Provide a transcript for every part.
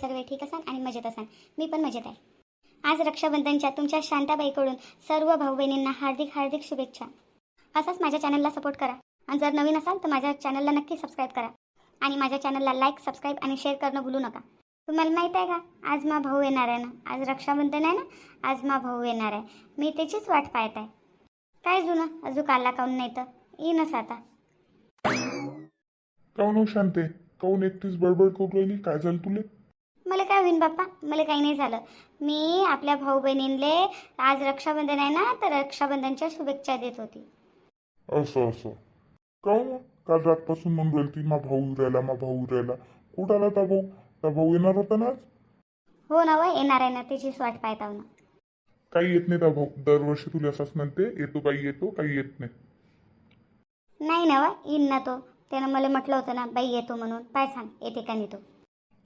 सर्व ठीक असाल आणि मजेत असाल. मी पण मजेत आहे. आज रक्षाबंधनच्या तुमच्या शांताबाईकडून सर्व भाऊ बहिणींना हार्दिक हार्दिक शुभेच्छा. असाच माझ्या चॅनलला सपोर्ट करा. आणि जर नवीन असाल तर माझ्या चॅनलला नक्की सबस्क्राईब करा. आणि माझ्या चॅनलला लाईक सबस्क्राईब आणि शेअर करणं भूलू नका. तुम्हाला माहीत आहे का? आज मा भाऊ येणार आहे ना? आज रक्षाबंधन आहे ना? आज मा भाऊ येणार आहे. मी त्याचीच वाट पाहत आहे. काय जुनं? अजून आला काऊन नाही तर? येईनच आता. काऊन हो शांते. काऊन एकटीच बडबड करू राहिली? काय झालं तुले? मला काय होईन बाप्पा? मला काही नाही झालं. मी आपल्या भाऊ बहिणींले आज रक्षाबंधन आहे ना तर रक्षाबंधनच्या शुभेच्छा देत होती. असं असं. काऊन काल रातपासून म्हणून राहिली ती मा भाऊ राहिला मा भाऊ राहिला कुठं आला ता भाऊ? ता भाऊ येणार होता ना आज? हो ना व येणार आहे ना त्याचीच वाट पाहत आहो ना. काही येत नाही ता भाऊ. दरवर्षी तुला असंच म्हणते येतो काही येतो काही येत नाही. नाही ना व येईन ना तो. त्यानं मला म्हटलं होतं ना बाई येतो म्हणून. पाय सांग येते का नाही तो?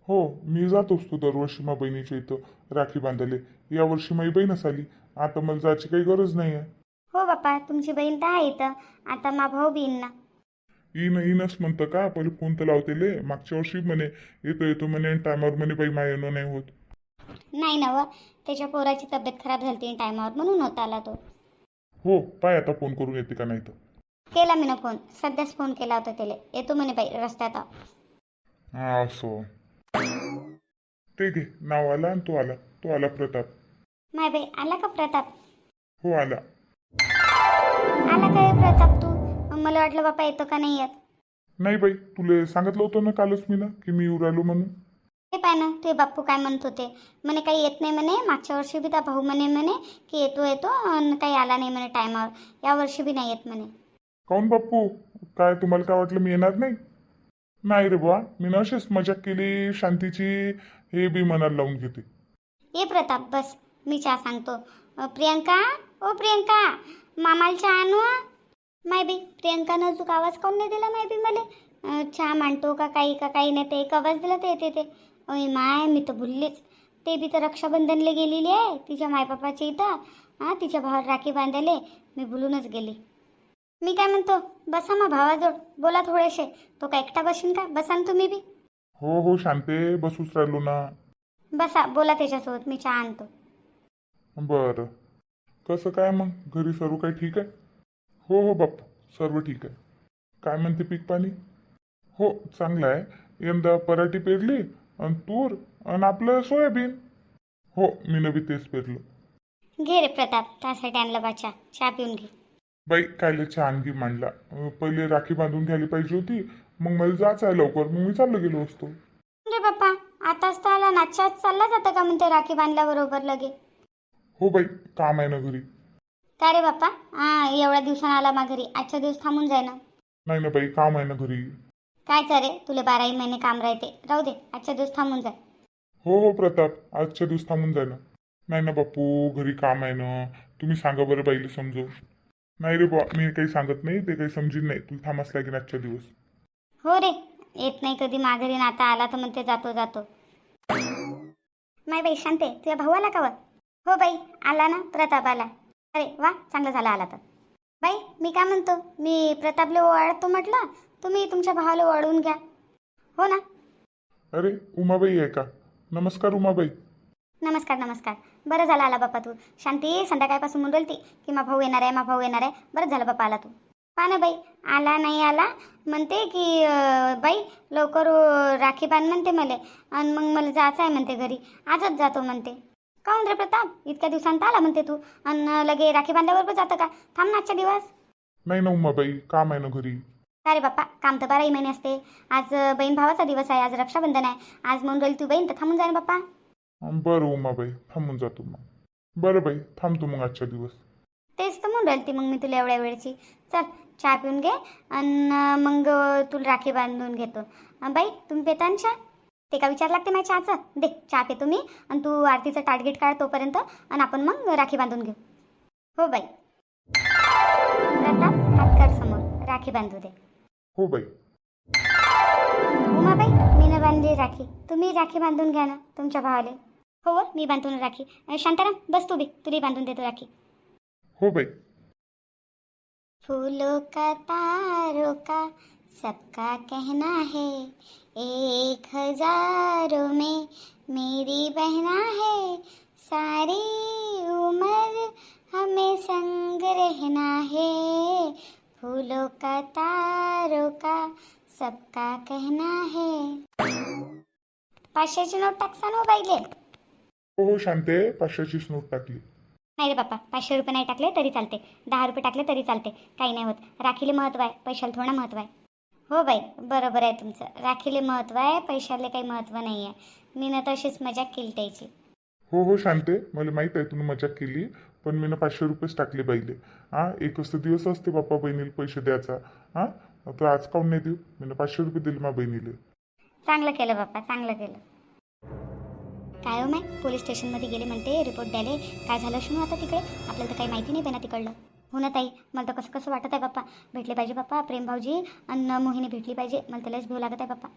हो मी जात असतो दरवर्षी मा बहिणीच्या इथं राखी बांधायला. यावर्षी माझी बहीणच आली आता मला जायची काही गरज नाही आहे हो बाप्पा तुमची बहीण तर आहे इथं. आता मा भाऊ बी येईन ना. येईन येईनच म्हणतं का? पहिले फोन तर लावतेले. मागच्या वर्षी म्हणे येतो येतो म्हणे टायमावर म्हणे बाई मा येणं नाही होत. नाही ना व. त्याच्या पोराची तब्येत खराब झाली टायमावर म्हणून होता आला तो. हो पाय आता फोन करून येते का नाही तर. केला मी ना फोन. सध्याच फोन केला होता त्याला. येतो म्हणे बाई रस्त्यात. आहो. हा असं. ते घे नाव आला आणि तो आला. तो आला प्रताप. माय बाई आला का प्रताप? हो आला. आला काय प्रताप तू? मला वाटलं बापा येतो का नाही येत. नाही बाई तुले सांगितलं होतं ना कालच मी ना की मी येऊ राहिलो म्हणून. ते पाय ना ते बाप्पू काय म्हणत होते? म्हणे काही येत नाही म्हणे मागच्या वर्षी बी त्या भाऊ म्हणे म्हणे की येतो येतो आणि काही आला नाही म्हणे टायमावर. या वर्षी बी नाही येत म्हणे. काऊन बाप्पू? काय तुम्हाला काय वाटलं मी येणार नाही? नाही रे बुवा. मी ना अशीच मजाक केली शांतीची हे बी मनाला लावून घेते. ये प्रताप बस. मी चहा सांगतो. अ, प्रियंका? ओ प्रियंका! मामाला चहा आणू हं? माय बी प्रियंकानं अजून आवाज काऊन नाही दिला माय बी मला? अ, चहा मांडतो का काही का काही नाही ते एक आवाज दिला ते येते ते. ओय माय मी तर भुललेच. ते बी तर रक्षाबंधनला गेलेली आहे तिच्या मायबापाच्या इथं. हां तिच्या भावाला राखी बांधायले मी भुलूनच गेली. मी काय म्हणतो? बसा मग भावाजवळ. बोला थोडेसे. तो का एकटा बशीन का? बसा ना तुम्ही बी. हो हो शांते. बसूच राहिलो ना. बसा. बोला त्याच्यासोबत. मी चहा आणतो. बरं. कसं काय मग? घरी सर्व काही ठीक आहे? हो हो बाप्पू. सर्व ठीक आहे. काय म्हणते पीक पाणी? हो चांगलं आहे. यंदा पराठी पेरली आणि तूर आणि आपलं सोयाबीन. हो मी नवी तेच पेरलं. घे रे प्रताप. त्यासाठी आणलं बाचा चहा पिऊन घे. बाई कायले चहा आणखी मांडला अं, पहिले राखी बांधून घ्यायला पाहिजे होती मग मला जायचं आहे लवकर मग मी चाललो गेलो असतो. रे बाप्पा आताच तर आला नाचात चालला जातं का म्हणते राखी बांधल्याबरोबर लगे? हो बाई काम आहे ना घरी. का रे बाप्पा हा एवढ्या दिवसानं आला मा घरी आजच्या दिवस थांबून जाय ना नाही ना बाई काम आहे ना घरी. काय करे तुला बाराही महिने काम राहते. राहू दे आजच्या दिवस थांबून जाय. हो हो प्रताप आजच्या दिवस थांबून जाय ना नाही ना बापू घरी काम आहे ना. तुम्ही सांगा बरं बाईला समजू नाही रे बुवा मी काही सांगत नाही ते काही समजीन नाही. तुला थांबाच लागेल आजच्या दिवस. हो रे येत नाही कधी माघारी ना आता आला तर म्हणते जातो जातो. माय बाई शांते तुझ्या भाऊ आला का हो बाई आला ना प्रताप आला अरे वा चांगलं झालं आला तर. बाई मी काय म्हणतो? मी प्रतापले ओवाळतो म्हटलं तुम्ही तुमच्या भावाला ओवाळून घ्या. हो ना? अरे उमाबाई आहे का? नमस्कार उमाबाई. नमस्कार नमस्कार. बरं झालं आला बाप्पा तू. शांती संध्याकाळपासून म्हणून ती की मा भाऊ येणार आहे मा भाऊ येणार आहे. बरं झालं बाप्पा आला तू. पहा ना बाई आला नाही आला म्हणते की बाई लवकर राखी बांध म्हणते मला. आणि मग मला जायचं आहे म्हणते घरी. आजच जातो म्हणते. काहून रे प्रताप? इतक्या दिवसांत आला म्हणते तू. आणि लगे राखी बांधल्याबरोबर जातं का? थांब ना आजच्या दिवस. नाही ना उमाबाई काम आहे ना घरी. अरे बाप्पा काम तर बाराही महिने असते. आज बहीण भावाचा दिवस आहे आज रक्षाबंधन आहे. आज म्हणून राहील तू बहीण तर थांबून जाय ना बाप्पा. बरं उमाबाई थांबून जातो मग. बरं बाई थांबतो मग आजच्या दिवस. तेच तर म्हणून राहिली ती मग मी तुला एवढ्या वेळची. चल चहा पिऊन घे आणि मग तुला राखी बांधून घेतो. बाई तुम्ही पेता ना चहा? ते का विचार लागते माझ्या चहाचं? दे चहा पे तुम्ही आणि तू आरतीचं टार्गेट काढ तोपर्यंत. आणि आपण मग राखी बांधून घेऊ. हो बाई. प्रताप हात कर समोर. राखी बांधू दे. हो बाई. उमाबाई मी न बांधली राखी. तुम्ही राखी बांधून घ्या ना तुमच्या भावाले. हो हो, मी बांधून राखी. शांताराम बस तू बी. तुला बांधून देतो राखी. हो बाई. फूलों का तारों का सबका कहना है एक हजारों में मेरी बहना है सारी उम्र हमें संग रहना है। फूलों का तारों का सबका कहना है। पाचशेची नोट टाकसा ना बाईले. हो हो शांते पाचशेचीच नोट टाकली. नाही रे बाप्पा पाचशे रुपये नाही टाकले तरी चालते. दहा रुपये टाकले तरी चालते. काही नाही होत. राखीले महत्त्व आहे. पैशाला थोडं महत्त्व आहे. हो बाई बरोबर आहे तुमचं. राखीले महत्त्व आहे पैशाले काही महत्त्व नाही आहे मी ना तशीच मजाक केली त्याची. हो हो शांते मला माहीत आहे तुम्ही मजाक केली पण मी ना पाचशे रुपयेच टाकले बाईले. हां एकच तर दिवस असते बाप्पा बहिणीला पैसे द्यायचा. हां तर आज काऊन नाही देऊ? मी ना पाचशे रुपये दिले मा बहिणीला. चांगलं केलं बाप्पा चांगलं केलं. काय हो माय पोलीस स्टेशनमध्ये गेले म्हणते रिपोर्ट द्यायले. काय झालं शनू आता तिकडे? आपल्याला तर काही माहिती नाही ना तिकडलं. हो ना ताई मला तर कसं कसं वाटत आहे बाप्पा. भेटले पाहिजे बाप्पा प्रेम भाऊजी आणि मोहिनी भेटली पाहिजे. मला त्यालाच भेऊ लागत आहे बाप्पा.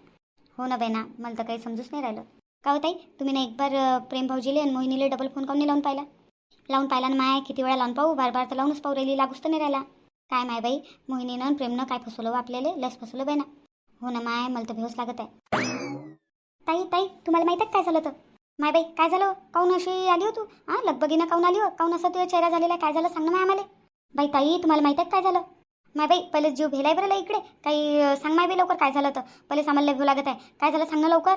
हो ना बेना मला तर काही समजूच नाही राहिलं. का हो ताई तुम्ही ना एक बार प्रेम भाऊजीले आणि मोहिनीले डबल फोन काऊन नाही लावून पाहिला? लावून पाहिला ना माय किती वेळा लावून पाहू? बार बार तर लावूनच पाहू राहिली लागूच तर नाही राहिला. काय माय बाई मोहिनीनं आणि प्रेमनं काय फसवलं हो आपल्याला? लस फसवलं बाई ना हो ना माय मला तर भेवच लागत आहे. ताई ताई तुम्हाला माहीत आहे काय झालं तर माय बाई काय झालं? काऊन अशी आली हो तू? हां लगबगीनं काऊन आली हो? काऊन असं तुझा चेहरा झालेला आहे? काय झालं? सांग ना माय आम्हाला. बाई ताई तुम्हाला माहीत आहे काय झालं? माय बाई पहिले जीव भेलाय बरं इकडे. काही सांग माय बाई लवकर काय झालं तर पहिले आम्हाला भेऊ लागत आहे. काय झालं? सांग ना लवकर.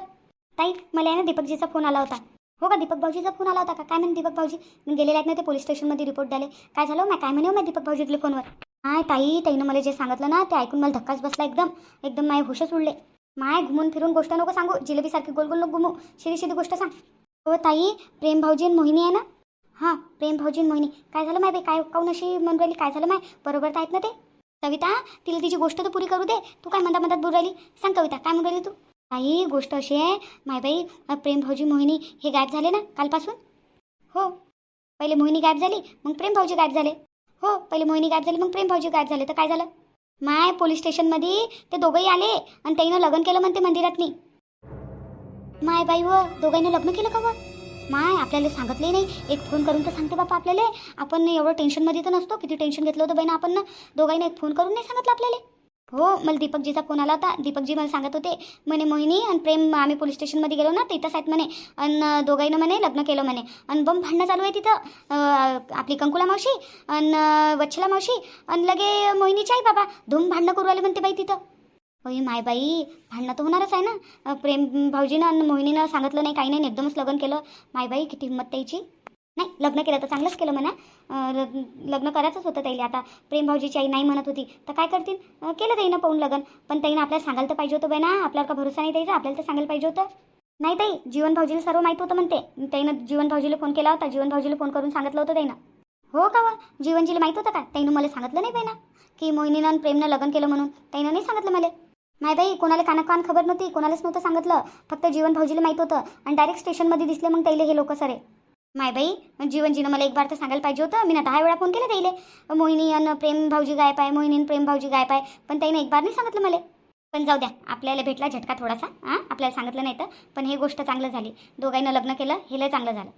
ताई मला आहे ना दीपकजीचा फोन आला होता. हो का? दीपक भाऊजीचा फोन आला होता का? काय म्हणे दीपक भाऊजी? मी गेलेले आहेत ना ते पोलीस स्टेशनमध्ये रिपोर्ट द्याले काय झालं हो? मग काय म्हणे हो, मग दीपक भाऊजीतले फोनवर? हाय ताई ताईनं मला जे सांगितलं ना ते ऐकून मला धक्काच बसला एकदम. एकदम माय हुशच उडले माय घुमून फिरून गोष्ट नको सांगू जिलेबीसारखी गोल गोल नको घुमू. शिरी शिरी गोष्ट सांग. हो ताई प्रेम भाऊजी आणि मोहिनी आहे ना? हां प्रेम भाऊजी आणि मोहिनी. काय झालं माय बाई? काय काऊन अशी म्हणून राहिली काय झालं माय? बरोबर तर आहेत ना ते? कविता तिला तिची गोष्ट तर पुरी करू दे. तू काय म्हणता म्हणतात बोल राहिली? सांग कविता काय म्हणून राहिली तू? ताई गोष्ट अशी आहे माय बाई प्रेम भाऊजी मोहिनी हे गायब झाले ना कालपासून? हो. पहिले मोहिनी गायब झाली मग प्रेम भाऊजी गायब झाले. हो पहिले मोहिनी गायब झाली मग प्रेम भाऊजी गायब झाले. तर काय झालं? माय पोलीस स्टेशनमध्ये ते दोघंही आले आणि त्याईनं लग्न केलं म्हणते मंदिरातनी. माय बाई व दोघांनी लग्न केलं का व? माय आपल्याला सांगितले नाही. एक फोन करून तर सांगते बापा आपल्याला. आपण एवढं टेन्शनमध्ये तर नसतो. किती टेन्शन घेतलं होतं बहिणा आपण ना? दोघांनी एक फोन करून नाही सांगितलं आपल्याला. हो मला दीपकजीचा फोन आला होता. दीपकजी मला सांगत होते म्हणे मोहिनी आणि प्रेम आम्ही पोलीस स्टेशनमध्ये गेलो ना तिथंच आहेत म्हणे. आणि दोघाईनं म्हणे लग्न केलं म्हणे. आणि बम भांडणं चालू आहे तिथं. आपली कंकुला मावशी आणि वच्छला मावशी आणि लगे मोहिनीची आई बाबा. धूम भांडणं करू आले म्हणते बाई तिथं. होई माय बाई भांडणं तर होणारच आहे ना. प्रेम भाऊजीनं आणि मोहिनीनं सांगितलं नाही काही नाही एकदमच लग्न केलं. माय बाई किती हिंमत त्याची. नाही लग्न केलं तर चांगलंच केलं म्हणा. लग्न करायचंच होतं ताईला आता प्रेम भाऊजीची आई नाही म्हणत होती. तर काय करतील? केलं ताईनं पाहून लग्न. पण ताईनं आपल्याला सांगायला तर पाहिजे होतं बाई ना. आपल्यावर का भरोसा नाही द्यायचा आपल्याला तर सांगायला पाहिजे होतं. नाही ताई जीवन भाऊजीला सर्व माहीत होतं म्हणते. ताईनं जीवन भाऊजीला फोन केला होता. जीवन भाऊजीला फोन करून सांगितलं होतं ताईनं हो का व? जीवनजीला माहीत होतं का? ताईनं मला सांगितलं नाही बाई ना. की मोहिनीनं प्रेमनं लग्न केलं म्हणून. ताईनं नाही सांगितलं मला. नाही बाई कोणाला कानाकान खबर नव्हती. कोणालाच नव्हतं सांगितलं. फक्त जीवन भाऊजीला माहीत होतं. आणि डायरेक्ट स्टेशनमध्ये दिसले मग ताईले हे लोक सरे. माय बाई जीवनजीनं मला एक बार तर सांगायला पाहिजे होतं. मी ना दहा वेळा फोन केला त्याईले. मोहिनी आणि प्रेम भाऊजी गायब आहे मोहिनी प्रेम भाऊजी गायब आहे. पण त्याईनं एक बार नाही सांगितलं मला. पण जाऊ द्या आपल्याला भेटला झटका थोडासा हां? आपल्याला सांगितलं नाही तर. पण हे गोष्ट चांगलं झाली. दोघांना लग्न केलं हे लय चांगलं झालं.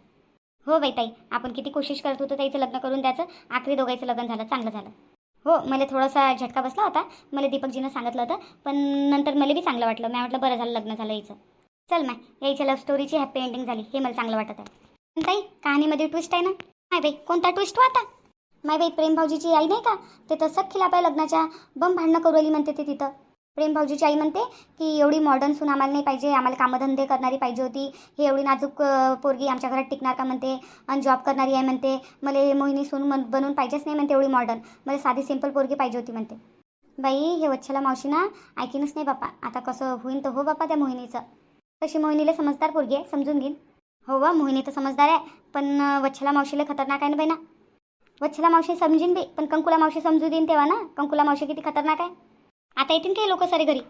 हो बाई ताई आपण किती कोशिश करत होतो ताईचं लग्न करून द्यायचं. आखरी दोघांचं लग्न झालं चांगलं झालं. हो मला थोडासा झटका बसला होता. मला दीपकजीनं सांगितलं होतं. पण नंतर मला बी चांगलं वाटलं. मी म्हटलं बरं झालं लग्न झालं यायचं चल माय यायच्या लव्ह स्टोरीची हॅपी एंडिंग झाली. हे मला चांगलं वाटत आहे. ताई कहाणीमध्ये ट्विस्ट आहे ना? माय बाई कोणता ट्विस्ट होता माय बाई प्रेम भाऊजीची आई नाही का? ते तर सख्खीला पाय लग्नाच्या बम भांडणं करू आली म्हणते ते तिथं. प्रेम भाऊजीची आई म्हणते की एवढी मॉडर्न सून आम्हाला नाही पाहिजे आम्हाला कामधंदे करणारी पाहिजे होती. ही एवढी नाजूक पोरगी आमच्या घरात टिकणार का? म्हणते. आणि जॉब करणारी आहे म्हणते. मला हे मोहिनी सून मन बनवून पाहिजेच नाही म्हणते एवढी मॉडर्न मला साधी सिंपल पोरगी पाहिजे होती म्हणते. बाई हे वच्छला मावशी ना ऐकीनच नाही बापा. आता कसं होईन तर हो बापा त्या मोहिनीचं. तशी मोहिनीला समजदार पोरगी आहे समजून घेईन. हो वा मोहिनी तर समजदार आहे. पण वच्छला मावशीला खतरनाक आहे ना बाई ना वच्छला मावशी समजीन बी पण कंकुला मावशी समजू देईन तेव्हा ना? कंकुला मावशी किती खतरनाक आहे. आता येतील काही लोक सारे घरी?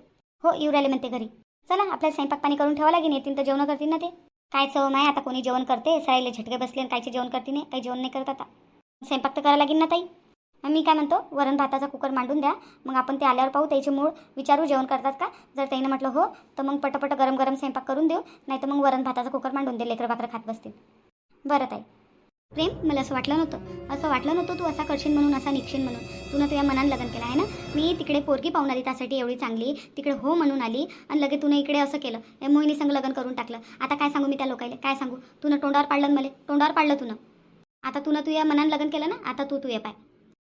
हो येऊ राहिले म्हणते घरी. चला आपल्याला स्वयंपाक पाणी करून ठेवा लागेल येतील तर जेवण करतील ना ते. काय चव नाही आता कोणी जेवण करते. सरायले झटके बसले आणि कायचे जेवण करते नाही काही जेवण नाही करत आता. स्वयंपाक तर करायला लागेल ना ताई. मी काय म्हणतो वरण भाताचा कुकर मांडून द्या. मग आपण ते आल्यावर पाहू त्याचे मूळ विचारू जेवण करतात का? जर त्यानं म्हटलं हो तर मग पटपट गरम गरम स्वयंपाक करून देऊ. नाही तर मग वरण भाताचा कुकर मांडून दे लेकर बाकर खात बसतील. बरं ताई. प्रेम मला असं वाटलं नव्हतं. असं वाटलं नव्हतं तू असा करशील म्हणून असा निघशील म्हणून. तुला तुझ्या मनानं लग्न केलं आहे ना? मी तिकडे पोरगी पाहून आली त्यासाठी एवढी चांगली. तिकडे हो म्हणून आली आणि लगे तुने इकडे असं केलं. या मोहिनी संग लग्न करून टाकलं. आता काय सांगू मी त्या लोकायला काय सांगू? तुनं तोंडावर पाडलं मला? तोंडावर पाडलं तुनं? आता तुनं तुझ्या मनानं लग्न केलं ना? आता तू तू ये पाय.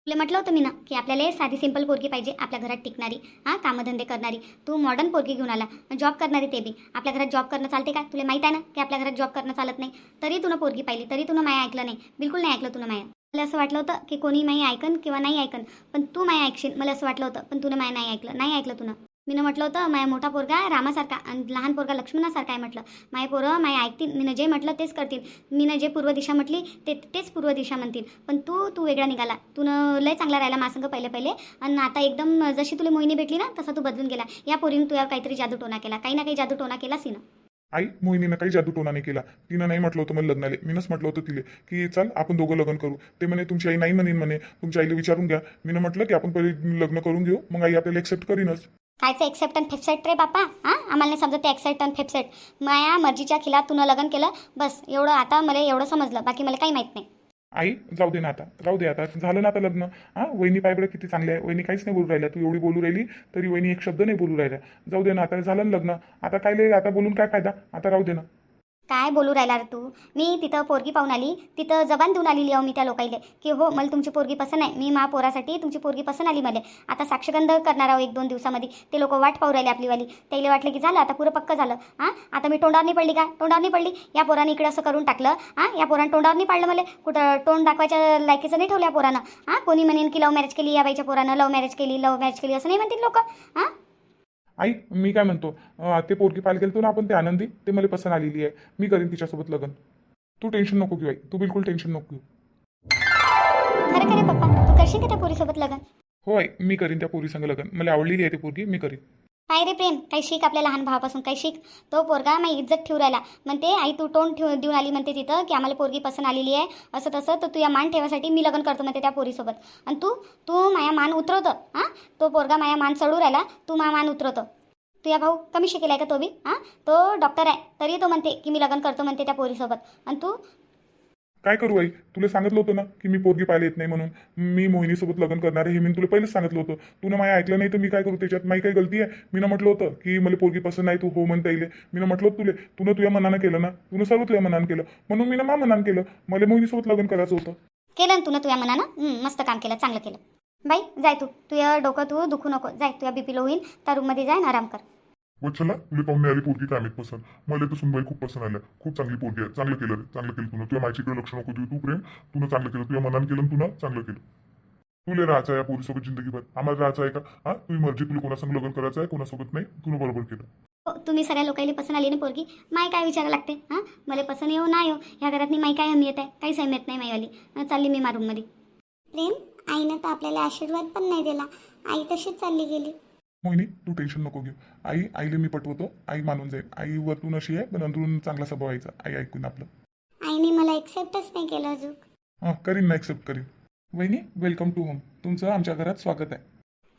तुला म्हटलं होतं मी ना की आपल्याला साधी सिंपल पोरगी पाहिजे आपल्या घरात टिकणारी हां कामधंदे करणारी. तू मॉडर्न पोरगी घेऊन आला. जॉब करणारी ते बी. आपल्या घरात जॉब करणं चालते का? तुला माहीत आहे ना की आपल्या घरात जॉब करणं चालत नाही. तरी तुला पोरगी पाहिली तरी तुला माया ऐकलं नाही. बिलकुल नाही ऐकलं तुला माया. मला असं वाटलं होतं की कोणी माई ऐकन किंवा नाही ऐकन पण तू माया ऐकशील. मला असं वाटलं होतं पण तुला माया नाही ऐकलं. नाही ऐकलं तुला मीनं म्हटलं होतं माया मोठा पोरगा रामासारखा आणि लहान पोरगा लक्ष्मणासारखा आहे म्हटलं. माय पोरं माय ऐकतील मीनं जे म्हटलं तेच करतील. मीनं जे पूर्व दिशा म्हटली ते तेच पूर्व दिशा म्हणतील. पण तू तू वेगळा निघाला. तू लय चांगला राहिला मासंग पहिले पहिले. आणि आता एकदम जशी तुला मोहिनी भेटली ना तसा तू बदलून गेला. या पोरीनं तुझ्यावर काहीतरी जादू टोना केला. काही ना काही जादू टोना केलास ना आई मोहिनीनं काही जादू टोना नाही केला. तिनं नाही म्हटलं होतं मला लग्नाले. मीनंच म्हटलं होतं तिले की चल आपण दोघं लग्न करू. ते म्हणे तुमची आई नाही म्हणेन म्हणे. तुमच्या आईला विचारून घ्या. मीनं म्हटलं की आपण पहिले लग्न करून घेऊ. मग आई आपल्याला एक्सेप्ट करीनच. कायचं एक्सेप्ट आणि फेपसेट रे बापा हां? आम्हाला नाही समजत ते एक्सेप्ट आणि फेपसेट माया मर्जीच्या खिलात तुनं लग्न केलं बस. एवढं आता मला एवढं समजलं. बाकी मला काही माहीत नाही. आई जाऊ दे ना आता. राहू दे आता. झालं ना आता लग्न. हा? वहिनी पाय किती चांगली आहे. वहिनी काहीच नाही बोलू राहिल्या. तू एवढी बोलू राहिली तरी वहिनी एक शब्द नाही बोलू राहिल्या. जाऊ दे ना आता. झालं ना लग्न. आता काय लय आता बोलून काय फायदा? आता राहू दे ना. काय बोलू राहिला रे तू? मी तिथं पोरगी पाहून आली तिथं जबान देऊन आलेली आहो मी त्या लोकाईले की हो मला तुमची पोरगी पसंत आहे मी मा पोरासाठी तुमची पोरगी पसंत आली मला. आता साक्षगंध करणार आहो एक दोन दिवसामध्ये. ते लोक वाट पाहू राहिले आपलीवाली. त्याला वाटलं की झालं आता पुरं पक्क झालं. हां? आता मी तोंडावर नाही पडली का? तोंडावर नाही पडली? या पोराने इकडे असं करून टाकलं. हां? या पोरानं तोंडावर नाही पाडलं मला? कुठं तोंड दाखवायच्या लायकीचं नाही ठेवलं या पोरानं? हां? कोणी म्हणेन की लव्ह मॅरेज केली या बाईच्या पोरानं? लव्ह मॅरेज केली लव्ह मॅरेज केली असं नाही म्हणतील लोक? हां? आई मी काय म्हणतो ते पोरगी पाहायला गेलतो ना आपण ते आनंदी ते मला पसंत आलेली आहे. मी करीन तिच्यासोबत लग्न. तू टेन्शन नको घेऊ आई तू बिलकुल टेन्शन नको घेऊ. खरं खरं पप्पा तू करशील का त्या पोरीसोबत लग्न? हो आई मी करीन त्या पोरी संग लग्न. मला आवडलेली आहे ती पोरगी मी करीन. काय रे प्रेम? काही शिक आपल्या लहान भावापासून काही शिक. तो पोरगा माझी इज्जत ठेवू राहिला. म्हणते आई तू तोंड ठेव देऊन आली म्हणते तिथं की आम्हाला पोरगी पसंत आलेली आहे. असं तसं तर तू या मान ठेवासाठी मी लग्न करतो म्हणते त्या पोरीसोबत. आणि तू तू माया मान उतरवतं हां? तो पोरगा माया मान चढू राहिला तू मा मान उतरवतो. या भाऊ कमी शिकेला आहे का तो बी हां? तो डॉक्टर आहे तरी तो म्हणते की मी लग्न करतो म्हणते त्या पोरीसोबत. आणि तू काय करू आई? तुला सांगितलं होतं ना की मी पोरगी पाहायला येत नाही म्हणून. मी मोहिनीसोबत लग्न करणार आहे हे मी तुला पहिलेच सांगितलं होतं. तुला माझ्या ऐकलं नाही तर मी काय करू त्याच्यात? माझी काही गलती आहे? मी म्हटलं होतं की मला पोरगी पसंत नाही तू हो म्हणता येईल. मी म्हटलं होतं तुले तुला तुझ्या मनानं केलं ना? तुला सर्व तुझ्या मनानं केलं. म्हणून मी मा मनानं केलं. मला मोहिनीसोबत लग्न करायचं होतं. केलं ना तू तुझ्या मनानं? मस्त काम केलं चांगलं केलं. बाई जाय तू. तुझ्या डोकं तू दुखू नको. जाय तुझ्या बीपी लो होईल. त्या रूममध्ये जाय आराम कर. वच्छला तुला पाहून नाही आली पोरगी काय माहीत पसंत. मला तर सुनबाई खूप पसंत आल्या. खूप चांगली पोरगी आहे. चांगलं केलं रे. चांगलं केलं तुला तुझ्या मायचीकडे लक्ष नको देऊ तू प्रेम. तुला चांगलं केलं. तुझ्या मनानं केलं तुला चांगलं केलं. तुला राहायचं आहे या पोरीसोबत जिंदगीभर. आम्हाला राहायचं आहे का? हा? तुझी मर्जी तुला कोणासंग लग्न करायचं आहे कोणासोबत नाही. तुला बरोबर केलं. हो तुम्ही सगळ्या लोकांना पसंत आली ना पोरगी? माय काय विचारा लागते? हां? मला पसंत येऊ नाही येऊ. ह्या घरातनी माई काय हमी येत आहे? काहीच हमी येत नाही माईवाली. हं, चालली मी मारूममध्ये प्रेम आईनं तर आपल्याला आशीर्वाद पण नाही दिला. आई तशीच चालली गेली. मोहिनी तू टेन्शन नको घेऊ. आई आईला मी पटवतो. आई मानून जाईल. आई वरतून अशी आहे पण अंदरून चांगला स्वभाव व्हायचा आई ऐकून आपलं. आईने मला एक्सेप्टच नाही केलं अजून. हां करीन ना एक्सेप्ट करीन. वहिनी वेलकम टू होम तुमचं आमच्या घरात स्वागत आहे.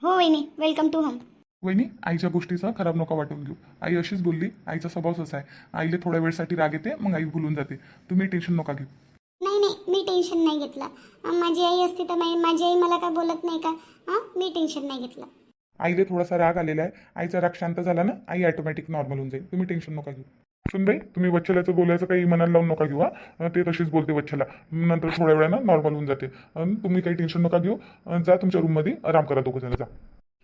हो वहिनी वेलकम टू होम वहिनी आईच्या गोष्टीचा खराब नका वाटून घेऊ. आई अशीच बोलली आईचा स्वभावच असा आहे. आईला थोड्या वेळसाठी राग येते मग आई भुलून जाते. तुम्ही टेन्शन नका घेऊ. नाही नाही मी टेन्शन नाही घेतलं. माझी आई असती तर माझी आई मला काय बोलत नाही का? हां मी टेन्शन नाही घेतलं. आईला थोडासा राग आलेला आहे. आईचा राग शांत झाला ना आई ऑटोमॅटिक नॉर्मल होऊन जाईल. तुम्ही टेन्शन नका घेऊ. सुनबाई तुम्ही वच्छलाचं बोलायचं काही मनाला लावून नका घेऊ हा. ते तशीच बोलते वच्छला. नंतर थोड्या वेळानं नॉर्मल होऊन जाते. तुम्ही काही टेन्शन नका घेऊ. जा तुमच्या रूममध्ये आराम करा दोघं जण जा.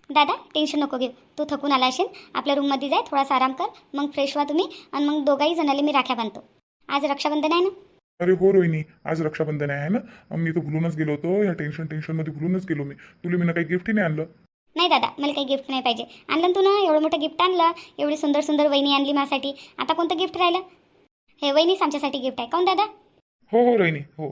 दादा टेन्शन नको घेऊ. तू थकून आला असेल आपल्या रूममध्ये जाय थोडासा आराम कर. मग फ्रेश व्हा तुम्ही आणि मग दोघाही जणाले मी राख्या बांधतो. आज रक्षाबंधन आहे ना? अरे हो रोहिणी आज रक्षाबंधन आहे ना? मी तर भुलूनच गेलो होतो. या टेन्शन टेन्शनमध्ये भुलूनच गेलो मी. तुला मी काही गिफ्टही नाही आणलं. नाही दादा मला काही गिफ्ट नाही पाहिजे. आणलं तू ना एवढं मोठं गिफ्ट आणलं एवढी सुंदर सुंदर वहिनी आणली माझ्यासाठी. आता कोणतं गिफ्ट राहिलं? हे वहिनीच आमच्यासाठी गिफ्ट आहे. काऊन दादा? हो हो रोहिणी हो.